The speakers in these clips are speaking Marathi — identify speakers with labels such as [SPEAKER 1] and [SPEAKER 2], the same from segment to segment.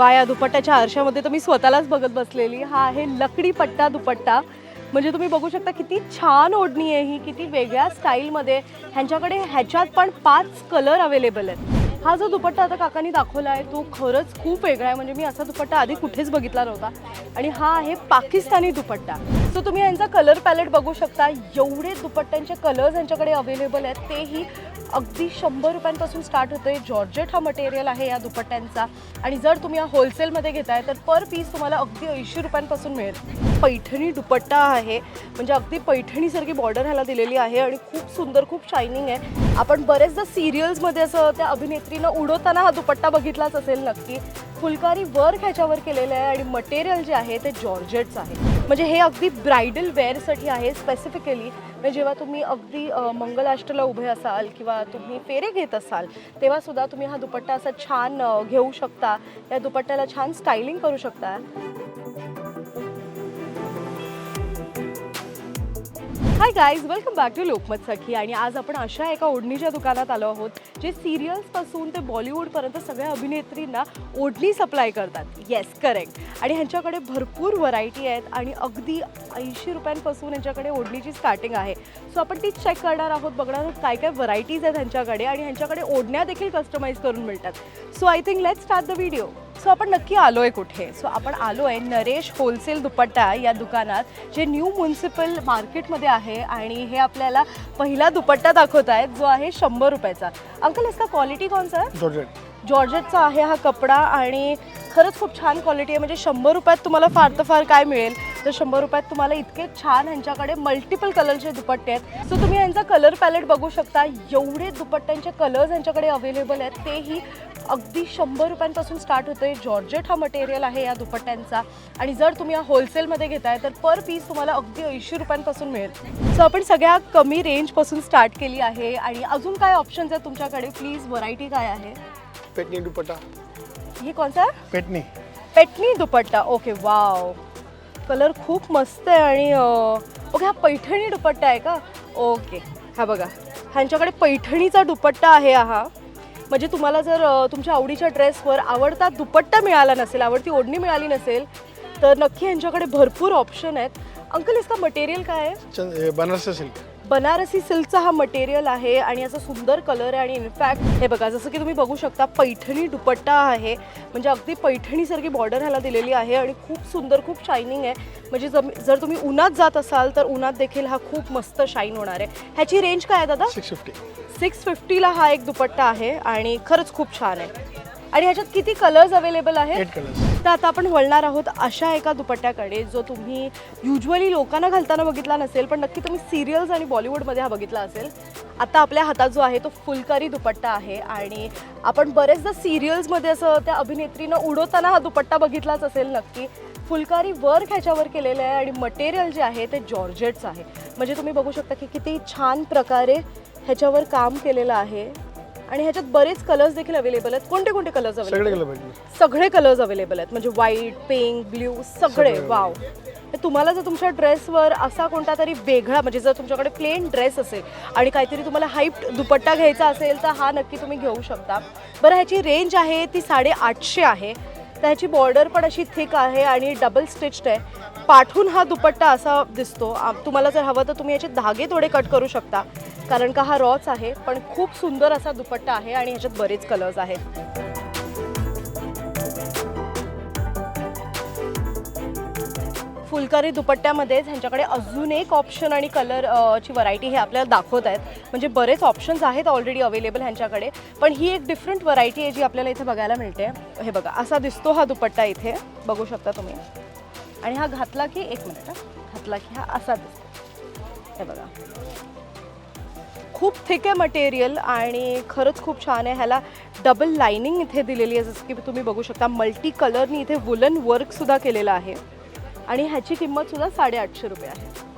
[SPEAKER 1] वाया दुपट्ट्याच्या आरशामध्ये तर मी स्वतःलाच बघत बसलेली. हा आहे लकडी पट्टा दुपट्टा. म्हणजे तुम्ही बघू शकता किती छान ओढणी आहे ही किती वेगळ्या स्टाईलमध्ये. ह्यांच्याकडे ह्याच्यात पण पाच कलर अवेलेबल आहेत. हा जो दुपट्टा आता काकांनी दाखवला आहे तो खरंच खूप वेगळा आहे. म्हणजे मी असा दुपट्टा आधी कुठेच बघितला नव्हता. आणि हा आहे पाकिस्तानी दुपट्टा. सो तुम्ही यांचा कलर पॅलेट बघू शकता. एवढे दुपट्ट्यांचे कलर्स यांच्याकडे अवेलेबल आहेत. तेही अगदी शंभर रुपयांपासून स्टार्ट होते जॉर्जेट हा मटेरियल आहे या दुपट्ट्यांचा. आणि जर तुम्ही हा होलसेलमध्ये घेताय तर पर पीस तुम्हाला अगदी ऐंशी रुपयांपासून मिळेल. पैठणी दुपट्टा आहे. म्हणजे अगदी पैठणीसारखी बॉर्डर ह्याला दिलेली आहे. आणि खूप सुंदर खूप शायनिंग आहे. आपण बरेचदा सिरियल्समध्ये असं त्या अभिनेत्रीनं उडवताना हा दुपट्टा बघितलाच असेल नक्की. फुलकारी वर्क ह्याच्यावर केलेलं आहे आणि मटेरियल जे आहे ते जॉर्जेट्स आहे. म्हणजे हे अगदी ब्रायडल वेअरसाठी आहे स्पेसिफिकली म्हणजे जेव्हा तुम्ही अगदी मंगलाष्टला उभे असाल किंवा तुम्ही फेरे घेत असाल तेव्हासुद्धा तुम्ही हा दुपट्टा असा छान घेऊ शकता. या दुपट्ट्याला छान स्टायलिंग करू शकता. Hi guys welcome back to Lokmat Sakhi आणि आज आपण अशा एका ओढणीच्या दुकानात आलो आहोत. जे सिरियल्सपासून ते बॉलिवूडपर्यंत सगळ्या अभिनेत्रींना ओढणी सप्लाय करतात. येस करेक्ट आणि ह्यांच्याकडे भरपूर व्हरायटी आहेत आणि अगदी ऐंशी रुपयांपासून ह्यांच्याकडे ओढणीची स्टार्टिंग आहे. सो आपण ती चेक करणार आहोत बघणार आहोत काय काय व्हरायटीज आहेत ह्यांच्याकडे आणि ह्यांच्याकडे ओढण्या देखील कस्टमाइज करून मिळतात. So I think let start the video so आपण नक्की आलो आहे कुठे? सो आपण आलो आहे नरेश होलसेल दुपट्टा या दुकानात जे न्यू म्युन्सिपल मार्केटमध्ये आहे आणि हे आपल्याला पहिला दुपट्टा दाखवत आहेत जो आहे शंभर रुपयाचा. अंकल इसका क्वालिटी है?
[SPEAKER 2] जॉर्जेट
[SPEAKER 1] जॉर्जेटचा आहे हा कपडा आणि खरंच खूप छान क्वालिटी आहे. म्हणजे शंभर रुपयात तुम्हाला फार तर फार काय मिळेल? तर शंभर रुपयात तुम्हाला इतके छान ह्यांच्याकडे मल्टिपल कलरचे दुपट्टे आहेत. सो तुम्ही यांचा कलर पॅलेट बघू शकता. एवढे दुपट्ट्यांचे कलर्स ह्यांच्याकडे अवेलेबल आहेत तेही अगदी शंभर रुपयांपासून स्टार्ट होते जॉर्जेट हा मटेरियल आहे या दुपट्ट्यांचा. आणि जर तुम्ही हा होलसेलमध्ये घेताय तर पर पीस तुम्हाला अगदी ऐंशी रुपयांपासून मिळेल. सो आपण सगळ्या कमी रेंजपासून स्टार्ट केली आहे. आणि अजून काय ऑप्शन्स आहेत तुमच्याकडे? प्लीज व्हरायटी काय आहे?
[SPEAKER 2] पेटनी दुपट्टा.
[SPEAKER 1] ही कोणता आहे
[SPEAKER 2] Paithani
[SPEAKER 1] Paithani dupatta. Okay wow colour खूप मस्त आहे आणि ओके हा पैठणी दुपट्टा आहे का? ओके हा बघा. ह्यांच्याकडे पैठणीचा दुपट्टा आहे हा. म्हणजे तुम्हाला जर तुमच्या आवडीच्या ड्रेसवर आवडता दुपट्टा मिळाला नसेल आवडती ओढणी मिळाली नसेल तर नक्की यांच्याकडे भरपूर ऑप्शन आहेत. अंकल इसका मटेरियल काय आहे?
[SPEAKER 2] चंद बनारसी सिल्क
[SPEAKER 1] बनारसी सिल्कचा हा मटेरियल आहे आणि याचा सुंदर कलर आहे आणि इनफॅक्ट हे बघा जसं की तुम्ही बघू शकता पैठणी दुपट्टा आहे. म्हणजे अगदी पैठणीसारखी बॉर्डर ह्याला दिलेली आहे आणि खूप सुंदर खूप शायनिंग आहे. म्हणजे जम जर तुम्ही उन्हात जात असाल तर उन्हात देखील हा खूप मस्त शाईन होणार आहे. ह्याची रेंज काय आहे दादा?
[SPEAKER 2] सिक्स फिफ्टी
[SPEAKER 1] सिक्स फिफ्टीला हा एक दुपट्टा आहे आणि खरंच खूप छान आहे. आणि ह्याच्यात किती कलर्स अवेलेबल आहेत?
[SPEAKER 2] एट कलर्स
[SPEAKER 1] तर आता आपण वळणार आहोत अशा एका दुपट्ट्याकडे जो तुम्ही युजली लोकांना घालताना बघितला नसेल पण नक्की तुम्ही सिरियल्स आणि बॉलिवूडमध्ये हा बघितला असेल. आता आपल्या हातात जो आहे तो फुलकारी दुपट्टा आहे आणि आपण बरेचदा सिरियल्समध्ये असं त्या अभिनेत्रीनं उडवताना हा दुपट्टा बघितलाच असेल नक्की. फुलकारी वर्क ह्याच्यावर केलेलं आहे आणि मटेरियल जे आहे ते जॉर्जेटचं आहे. म्हणजे तुम्ही बघू शकता की किती छान प्रकारे ह्याच्यावर काम केलेलं आहे. आणि ह्याच्यात बरेच कलर्स देखील अवेलेबल आहेत. कोणते कोणते कलर्स
[SPEAKER 2] सगळे
[SPEAKER 1] अवेलेबल
[SPEAKER 2] पाहिजे.
[SPEAKER 1] सगळे कलर्स अवेलेबल आहेत. म्हणजे व्हाईट पिंक ब्ल्यू सगळे.
[SPEAKER 2] सगळे.
[SPEAKER 1] वाव तर तुम्हाला जर तुमच्या ड्रेसवर असा कोणता तरी वेगळा म्हणजे जर तुमच्याकडे प्लेन ड्रेस असेल आणि काहीतरी तुम्हाला हाईप दुपट्टा घ्यायचा असेल तर हा नक्की तुम्ही घेऊ शकता. बरं ह्याची रेंज आहे ती साडेआठशे आहे. तर ह्याची बॉर्डर पण अशी थिक आहे आणि डबल स्टिच्ड आहे. पाठून हा दुपट्टा असा दिसतो. आ- तुम्हाला जर हवं तर तुम्ही याचे धागे थोडे कट करू शकता. कारण का हा रॉच आहे पण खूप सुंदर असा दुपट्टा आहे आणि ह्याच्यात बरेच कलर्स आहेत. फुलकारी दुपट्ट्यामध्येच ह्यांच्याकडे अजून एक ऑप्शन आणि कलरची व्हरायटी हे आपल्याला दाखवत आहेत. म्हणजे बरेच ऑप्शन्स आहेत ऑलरेडी अवेलेबल ह्यांच्याकडे पण ही एक डिफरंट व्हरायटी आहे जी आपल्याला इथे बघायला मिळते. हे बघा असा दिसतो हा दुपट्टा इथे. बघू शकता तुम्ही. आणि हा घातला की एक मिनिट घातला की हा असा दिसतो. हे बघा. खूप थिक आहे मटेरियल आणि खरंच खूप छान आहे. ह्याला डबल लाइनिंग इथे दिलेली आहे. जसं की तुम्ही बघू शकता मल्टी कलरनी इथे वुलन वर्कसुद्धा केलेलं आहे. आणि ह्याची किंमतसुद्धा साडेआठशे रुपये आहे.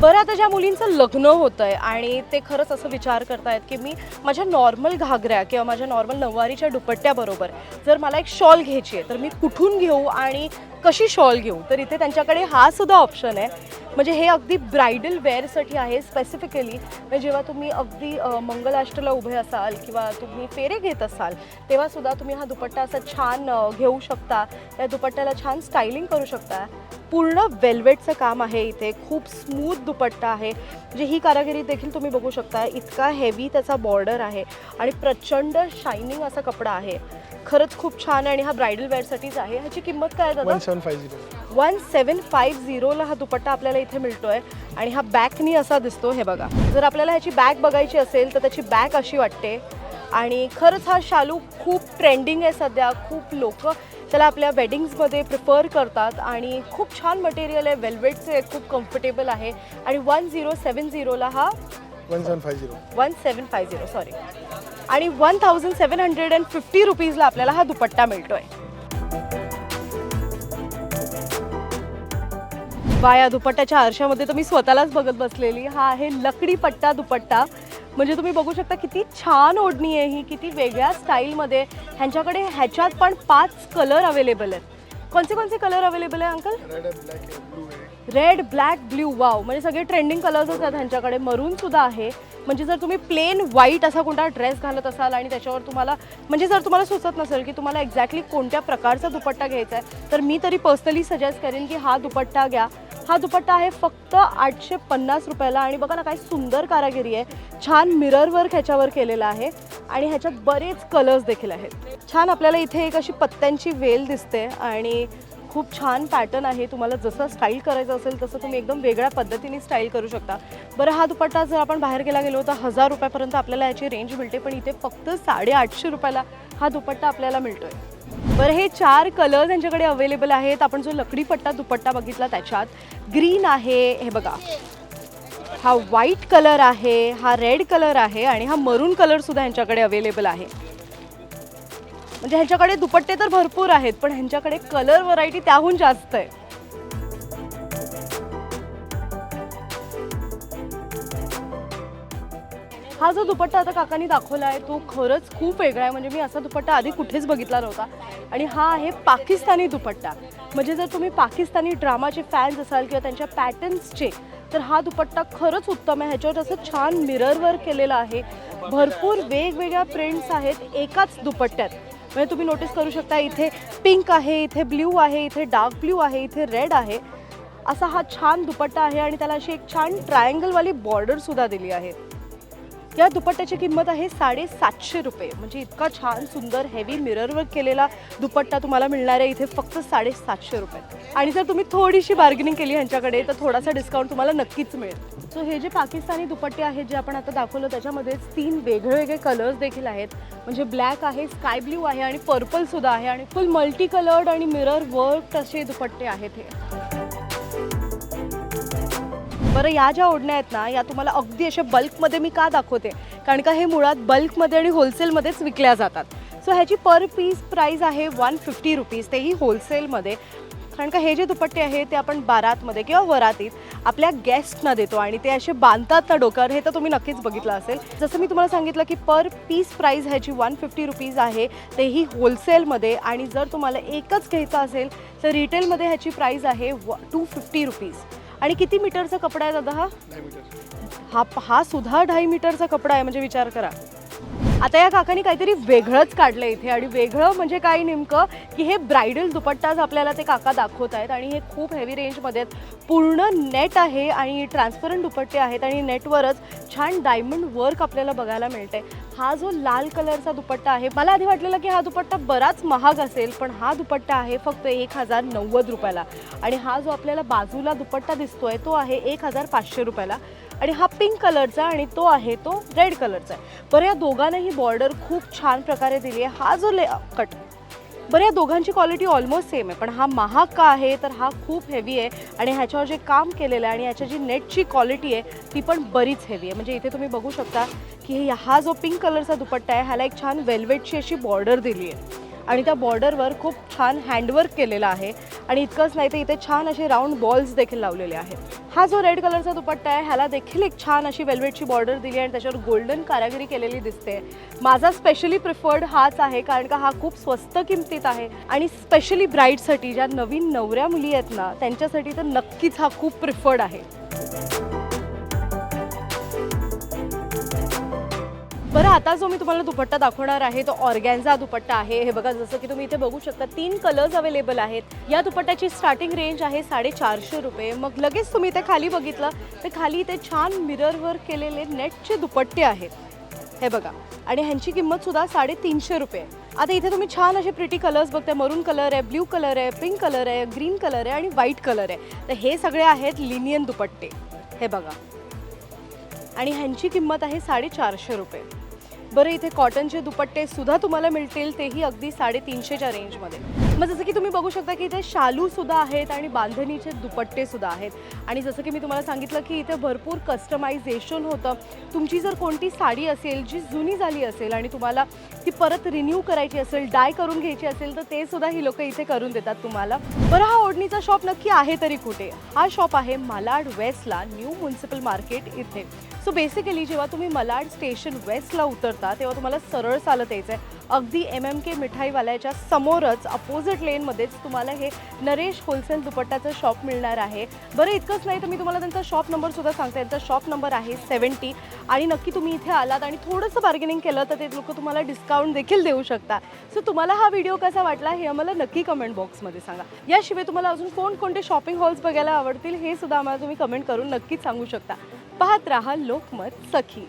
[SPEAKER 1] बरं आता ज्या मुलींचं लग्न होतं आहे आणि ते खरंच असं विचार करतायत की मी माझ्या नॉर्मल घागऱ्या किंवा माझ्या नॉर्मल नऊवारीच्या दुपट्ट्याबरोबर जर मला एक शॉल घ्यायची आहे तर मी कुठून घेऊ आणि कशी शॉल घेऊ? तर इथे त्यांच्याकडे हा सुद्धा ऑप्शन आहे. म्हणजे हे अगदी ब्रायडल वेअरसाठी आहे स्पेसिफिकली म्हणजे जेव्हा तुम्ही अगदी मंगलाष्टला उभे असाल किंवा तुम्ही फेरे घेत असाल तेव्हासुद्धा तुम्ही हा दुपट्टा असा छान घेऊ शकता. त्या दुपट्ट्याला छान स्टायलिंग करू शकता. पूर्ण वेल्वेटचं काम आहे इथे. खूप स्मूथ दुपट्टा आहे. म्हणजे ही कारागिरी देखील तुम्ही बघू शकता. इतका हेवी त्याचा बॉर्डर आहे. आणि प्रचंड शायनिंग असा कपडा आहे. खरंच खूप छान आहे आणि हा ब्रायडल वेअरसाठीच आहे. ह्याची किंमत काय आहे दादा?
[SPEAKER 2] One seven five zero
[SPEAKER 1] one seven five झिरोला हा दुपट्टा आपल्याला इथे मिळतोय आणि हा बॅकनी असा दिसतो हे बघा. जर आपल्याला ह्याची बॅग बघायची असेल तर त्याची बॅग अशी वाटते. आणि खरंच हा शालू खूप ट्रेंडिंग आहे सध्या. खूप लोक त्याला आपल्या वेडिंग्समध्ये प्रिफर करतात आणि खूप छान मटेरियल आहे. वेल्वेटचे आहे खूप कम्फर्टेबल आहे. आणि वन झिरो सेवन झिरोला हा
[SPEAKER 2] one seven five zero
[SPEAKER 1] one seven five zero sorry आणि one thousand seven hundred and fifty रुपीजला आपल्याला हा दुपट्टा मिळतोय. वा या दुपट्ट्याच्या आरशामध्ये तर मी स्वतःलाच बघत बसलेली. हा आहे लकडी पट्टा दुपट्टा. म्हणजे तुम्ही बघू शकता किती छान ओढणी आहे ही किती वेगळ्या स्टाईलमध्ये. ह्यांच्याकडे ह्याच्यात पण पाच कलर अवेलेबल आहेत. कोणते कोणते कलर अवेलेबल आहे uncle?
[SPEAKER 2] Red black
[SPEAKER 1] blue wow म्हणजे सगळे ट्रेंडिंग कलर्स आहेत त्यांच्याकडे मरून सुद्धा आहे. म्हणजे जर तुम्ही प्लेन व्हाईट असा कोणता ड्रेस घालत असाल आणि त्याच्यावर तुम्हाला म्हणजे जर तुम्हाला सुचत नसेल की तुम्हाला एक्झॅक्टली कोणत्या प्रकारचा दुपट्टा घ्यायचा आहे तर मी तरी पर्सनली सजेस्ट करेन की हा दुपट्टा घ्या. हा दुपट्टा आहे फक्त आठशे पन्नास रुपयाला आणि बघा ना काय सुंदर कारागिरी आहे. छान मिरर वर्क ह्याच्यावर केलेलं आहे आणि ह्याच्यात बरेच कलर्स देखील आहेत. छान आपल्याला इथे एक अशी पत्त्यांची वेल दिसते आणि खूप छान पॅटर्न आहे. तुम्हाला जसं स्टाईल करायचं असेल तसं तुम्ही एकदम वेगळ्या पद्धतीने स्टाईल करू शकता. बरं हा दुपट्टा जर आपण बाहेर गेला गेलो तर हजार रुपयापर्यंत आपल्याला याची रेंज मिळते. पण इथे फक्त साडेआठशे रुपयाला हा दुपट्टा आपल्याला मिळतोय. बरं हे चार कलर्स यांच्याकडे अवेलेबल आहेत. आपण जो लकडी पट्टा दुपट्टा बघितला त्याच्यात ग्रीन आहे हे बघा. हा व्हाईट कलर आहे हा रेड कलर आहे आणि हा मरून कलरसुद्धा यांच्याकडे अवेलेबल आहे. म्हणजे ह्यांच्याकडे दुपट्टे तर भरपूर आहेत पण ह्यांच्याकडे कलर व्हरायटी त्याहून जास्त आहे. हा जो दुपट्टा आता काकांनी दाखवला आहे तो खरंच खूप वेगळा आहे. म्हणजे मी असा दुपट्टा आधी कुठेच बघितला नव्हता. आणि हा आहे पाकिस्तानी दुपट्टा. म्हणजे जर तुम्ही पाकिस्तानी ड्रामाचे फॅन्स असाल किंवा त्यांच्या पॅटर्न्सचे तर हा दुपट्टा खरंच उत्तम आहे. ह्याच्यावर असं छान मिरर वर्क केलेलं आहे. भरपूर वेगवेगळ्या प्रिंट्स आहेत एकाच दुपट्ट्यात. म्हणजे तुम्ही नोटीस करू शकता इथे पिंक आहे इथे ब्ल्यू आहे इथे डार्क ब्ल्यू आहे इथे रेड आहे. असा हा छान दुपट्टा आहे आणि त्याला अशी एक छान ट्रायंगलवाली बॉर्डर सुद्धा दिली आहे. या दुपट्ट्याची किंमत आहे साडेसातशे रुपये. म्हणजे इतका छान सुंदर हेवी मिरर वर्क केलेला दुपट्टा तुम्हाला मिळणार आहे. इथे फक्त साडेसातशे रुपये. आणि जर तुम्ही थोडीशी बार्गेनिंग केली ह्यांच्याकडे तर थोडासा डिस्काउंट तुम्हाला नक्कीच मिळेल. सो हे जे पाकिस्तानी दुपट्टे आहेत जे आपण आता दाखवलं त्याच्यामध्येच तीन वेगळे कलर्स देखील आहेत. म्हणजे ब्लॅक आहे स्काय ब्ल्यू आहे आणि पर्पलसुद्धा आहे. आणि फुल मल्टी कलर्ड आणि मिरर वर्क असे दुपट्टे आहेत हे. बरं या ज्या ओढण्या आहेत ना या तुम्हाला अगदी अशा बल्कमध्ये मी का दाखवते? कारण का हे मुळात बल्कमध्ये आणि होलसेलमध्येच विकल्या जातात. सो ह्याची पर पीस प्राईज आहे वन फिफ्टी रुपीज तेही होलसेलमध्ये कारण का हे जे दुपट्टे आहे ते आपण बारातमध्ये किंवा वरातीत आपल्या गेस्टना देतो आणि ते असे बांधतात ना डोक्यावर. हे तर तुम्ही नक्कीच बघितलं असेल. जसं मी तुम्हाला सांगितलं की पर पीस प्राईज ह्याची वन फिफ्टी रुपीज आहे तेही होलसेलमध्ये आणि जर तुम्हाला एकच घ्यायचं असेल तर रिटेलमध्ये ह्याची प्राईज आहे व टू फिफ्टी रुपीज आणि किती मीटरचा कपडा आहे दादा हा? हा हा सुद्धा ढाई मीटरचा कपडा आहे म्हणजे विचार करा. आता या काकांनी काहीतरी वेगळंच काढलं इथे आणि वेगळं म्हणजे काय नेमकं की हे ब्रायडल दुपट्टाच आपल्याला ते काका दाखवत आहेत आणि हे खूप हेवी रेंजमध्ये आहेत. पूर्ण नेट आहे आणि ट्रान्सपरंट दुपट्टे आहेत आणि नेटवरच छान डायमंड वर्क आपल्याला बघायला मिळते हा जो लाल कलरचा दुपट्टा आहे मला आधी वाटलेलं की हा दुपट्टा बराच महाग असेल पण हा दुपट्टा आहे फक्त एक हजार नव्वद रुपयाला. आणि हा जो आपल्याला बाजूला दुपट्टा दिसतोय तो आहे एक हजार पाचशे रुपयाला. आणि हा पिंक कलरचा आणि तो आहे तो रेड कलरचा आहे. बरं या दोघांनाही बॉर्डर खूप छान प्रकारे दिली आहे. हा जो ले कट बरं या दोघांची क्वालिटी ऑलमोस्ट सेम आहे. पण हा महाग का आहे तर हा खूप हेवी आहे. आणि ह्याच्यावर जे काम केलेलं आहे आणि ह्याच्या जी नेटची क्वालिटी आहे ती पण बरीच हेवी आहे. म्हणजे इथे तुम्ही बघू शकता की हा जो पिंक कलरचा दुपट्टा आहे ह्याला एक छान वेल्वेटची अशी बॉर्डर दिली आहे. आणि त्या बॉर्डरवर खूप छान हँडवर्क केलेलं आहे. आणि इतकंच नाही तर इथे छान असे राऊंड बॉल्स देखील लावलेले आहेत. हा जो रेड कलरचा दुपट्टा आहे ह्याला देखील एक छान अशी वेल्वेटची बॉर्डर दिली आहे आणि त्याच्यावर गोल्डन कारागिरी केलेली दिसते. माझा स्पेशली प्रिफर्ड हाच आहे कारण का हा खूप स्वस्त किमतीत आहे. आणि स्पेशली ब्राईडसाठी ज्या नवीन नवऱ्या मुली आहेत ना त्यांच्यासाठी तर नक्कीच हा खूप प्रिफर्ड आहे. बरं आता जो मी तुम्हाला दुपट्टा दाखवणार आहे तो ऑर्गॅन्झा दुपट्टा आहे. हे बघा जसं की तुम्ही इथे बघू शकता तीन कलर्स अवेलेबल आहेत. या दुपट्ट्याची स्टार्टिंग रेंज आहे साडेचारशे रुपये. मग लगेच तुम्ही इथे खाली बघितलं तर खाली इथे छान मिरर वर्क केलेले नेटचे दुपट्टे आहेत. हे बघा. आणि ह्यांची किंमत सुद्धा साडेतीनशे रुपये. आता इथे तुम्ही छान असे प्रिटी कलर्स बघताय. मरून कलर आहे ब्ल्यू कलर आहे पिंक कलर आहे ग्रीन कलर आहे आणि व्हाईट कलर आहे. तर हे सगळे आहेत लिनियन दुपट्टे. हे बघा. आणि ह्यांची किंमत आहे साडेचारशे रुपये. बरं इथे कॉटनचे दुपट्टे सुद्धा तुम्हाला मिळतील तेही अगदी साडेतीनशेच्या रेंजमध्ये मग जसं की तुम्ही बघू शकता की इथे शालू सुद्धा आहेत आणि बांधणीचे दुपट्टे सुद्धा आहेत. आणि जसं की मी तुम्हाला सांगितलं की इथे भरपूर कस्टमायझेशन होतं. तुमची जर कोणती साडी असेल जी जुनी झाली असेल आणि तुम्हाला ती परत रिन्यू करायची असेल डाय करून घ्यायची असेल तर ते सुद्धा ही लोक इथे करून देतात तुम्हाला. बरं हा ओढणीचा शॉप नक्की आहे तरी कुठे? हा शॉप आहे मालाड वेस्टला न्यू म्युन्सिपल मार्केट इथे. सो बेसिकली जेव्हा तुम्ही मलाड स्टेशन वेस्टला उतरता तेव्हा तुम्हाला सरळ चालत यायचं आहे अगदी एम एम के मिठाईवाल्याच्या समोरच अपोज अपोजिट लेनमध्येच तुम्हाला हे नरेश होलसेल दुपट्टाचं शॉप मिळणार आहे. बरं इतकंच नाही तर मी तुम्हाला त्यांचा शॉप नंबरसुद्धा सांगते. त्यांचा शॉप नंबर आहे सेवन्टी आणि नक्की तुम्ही इथे आलात आणि थोडंसं बार्गेनिंग केलं तर ते लोक तुम्हाला डिस्काउंट देखील देऊ शकता सो तुम्हाला हा व्हिडिओ कसा वाटला हे आम्हाला नक्की कमेंट बॉक्समध्ये सांगा. याशिवाय तुम्हाला अजून कोणकोणते शॉपिंग हॉल्स बघायला आवडतील हे सुद्धा आम्हाला तुम्ही कमेंट करून नक्कीच सांगू शकता. पाहत राहा लोकमत सखी.